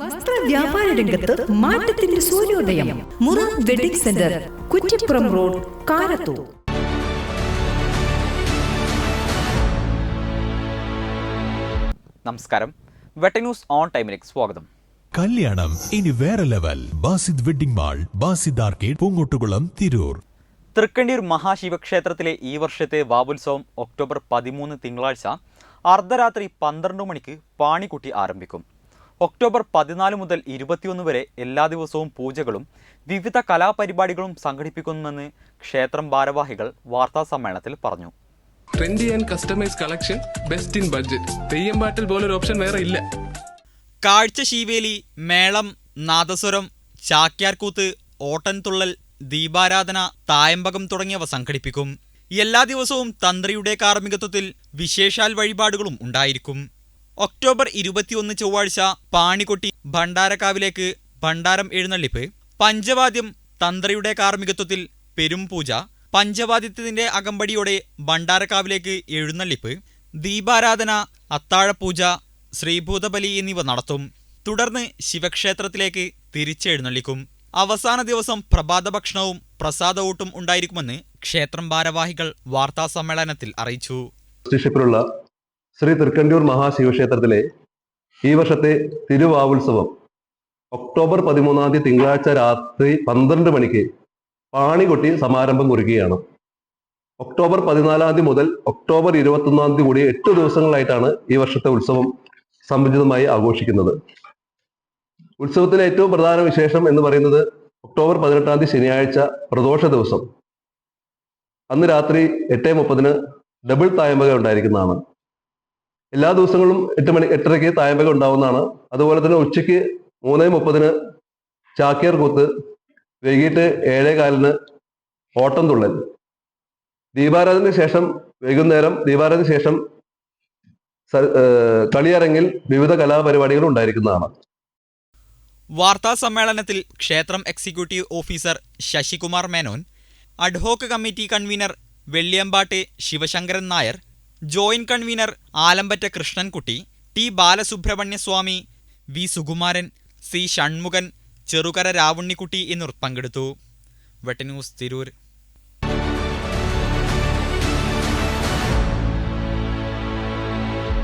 വസ്ത്ര വ്യാപാര രംഗത്ത് മാറ്റത്തിന്റെ സൂര്യോദയം. മുറ wedding centre Kuttippuram road Karathur. നമസ്കാരം. വെട്ട ന്യൂസ് ഓൺ ടൈമിലേക്ക് സ്വാഗതം. കല്യാണം ഇനി വേറെ level. Basid wedding mall Basid arcade Poongottukulam Tirur. Thrikkandiyur മഹാശിവക്ഷേത്രത്തിലെ ഈ വർഷത്തെ വാവുത്സവം ഒക്ടോബർ പതിമൂന്ന് തിങ്കളാഴ്ച അർദ്ധരാത്രി പന്ത്രണ്ട് മണിക്ക് പാണിക്കുട്ടി ആരംഭിക്കും. ഒക്ടോബർ പതിനാല് മുതൽ ഇരുപത്തിയൊന്ന് വരെ എല്ലാ ദിവസവും പൂജകളും വിവിധ കലാപരിപാടികളും സംഘടിപ്പിക്കുമെന്ന് ക്ഷേത്രം ഭാരവാഹികൾ വാർത്താ സമ്മേളനത്തിൽ പറഞ്ഞു. Trendy and customise collection best in budget theyyam പാട്ടിൽ പോലൊരു ഓപ്ഷൻ വേറെ ഇല്ല. കാഴ്ച ശീവേലി മേളം നാദസ്വരം ചാക്യാർകൂത്ത് ഓട്ടൻതുള്ളൽ ദീപാരാധന തായമ്പകം തുടങ്ങിയവ സംഘടിപ്പിക്കും. എല്ലാ ദിവസവും തന്ത്രിയുടെ കാർമ്മികത്വത്തിൽ വിശേഷാൽ വഴിപാടുകളും ഉണ്ടായിരിക്കും. ഒക്ടോബർ ഇരുപത്തിയൊന്ന് ചൊവ്വാഴ്ച പാണിക്കൊട്ടി ഭണ്ഡാരക്കാവിലേക്ക് ഭണ്ഡാരം എഴുന്നള്ളിപ്പ്. പഞ്ചവാദ്യം തന്ത്രിയുടെ കാർമ്മികത്വത്തിൽ പെരുംപൂജ പഞ്ചവാദ്യത്തിന്റെ അകമ്പടിയോടെ ഭണ്ഡാരക്കാവിലേക്ക് എഴുന്നള്ളിപ്പ്. ദീപാരാധന അത്താഴപൂജ ശ്രീഭൂതബലി എന്നിവ നടത്തും. തുടർന്ന് ശിവക്ഷേത്രത്തിലേക്ക് തിരിച്ചെഴുന്നള്ളിക്കും. അവസാന ദിവസം പ്രഭാത ഭക്ഷണവും പ്രസാദവൂട്ടും ഉണ്ടായിരിക്കുമെന്ന് ക്ഷേത്രം ഭാരവാഹികൾ വാർത്താസമ്മേളനത്തിൽ അറിയിച്ചു. ശ്രീ തൃക്കണ്ടിയൂർ മഹാശിവക്ഷേത്രത്തിലെ ഈ വർഷത്തെ തിരുവാവുത്സവം ഒക്ടോബർ പതിമൂന്നാം തീയതി തിങ്കളാഴ്ച രാത്രി പന്ത്രണ്ട് മണിക്ക് പാണികൊട്ടി സമാരംഭം കുറിക്കുകയാണ്. ഒക്ടോബർ പതിനാലാം തീയതി മുതൽ ഒക്ടോബർ ഇരുപത്തൊന്നാം തീയതി കൂടി എട്ട് ദിവസങ്ങളായിട്ടാണ് ഈ വർഷത്തെ ഉത്സവം സംബന്ധിതമായി ആഘോഷിക്കുന്നത്. ഉത്സവത്തിലെ ഏറ്റവും പ്രധാന വിശേഷം എന്ന് പറയുന്നത് ഒക്ടോബർ പതിനെട്ടാം തീയതി ശനിയാഴ്ച പ്രദോഷ ദിവസം. അന്ന് രാത്രി എട്ട് മുപ്പതിന് ഡബിൾ തായമ്പക ഉണ്ടായിരിക്കുന്നതാണ്. എല്ലാ ദിവസങ്ങളും എട്ട് മണി എട്ടരയ്ക്ക് തായമ്പക ഉണ്ടാവുന്നതാണ്. അതുപോലെ തന്നെ ഉച്ചയ്ക്ക് മൂന്ന് മുപ്പതിന് ചാക്കിയർ കൂത്ത് വൈകിട്ട് ഏഴേ കാലിന് ഓട്ടം തുള്ളൽ ദീപാരാധനയ്ക്ക് ശേഷം വൈകുന്നേരം ദീപാരാധനയ്ക്ക് ശേഷം കളിയരങ്ങിൽ വിവിധ കലാപരിപാടികൾ ഉണ്ടായിരിക്കുന്നതാണ്. വാർത്താ സമ്മേളനത്തിൽ ക്ഷേത്രം executive officer Sasikumar Menon ad hoc committee convener Velliyambattu Sivasankaran Nair joint convener Alampatta Krishnankutty T Balasubrahmanyaswami V Sukumaran C Shanmukhan Cherukara Ravunnikutty എന്നിവർ പങ്കെടുത്തു. വെട്ടന്യൂസ് തിരൂർ.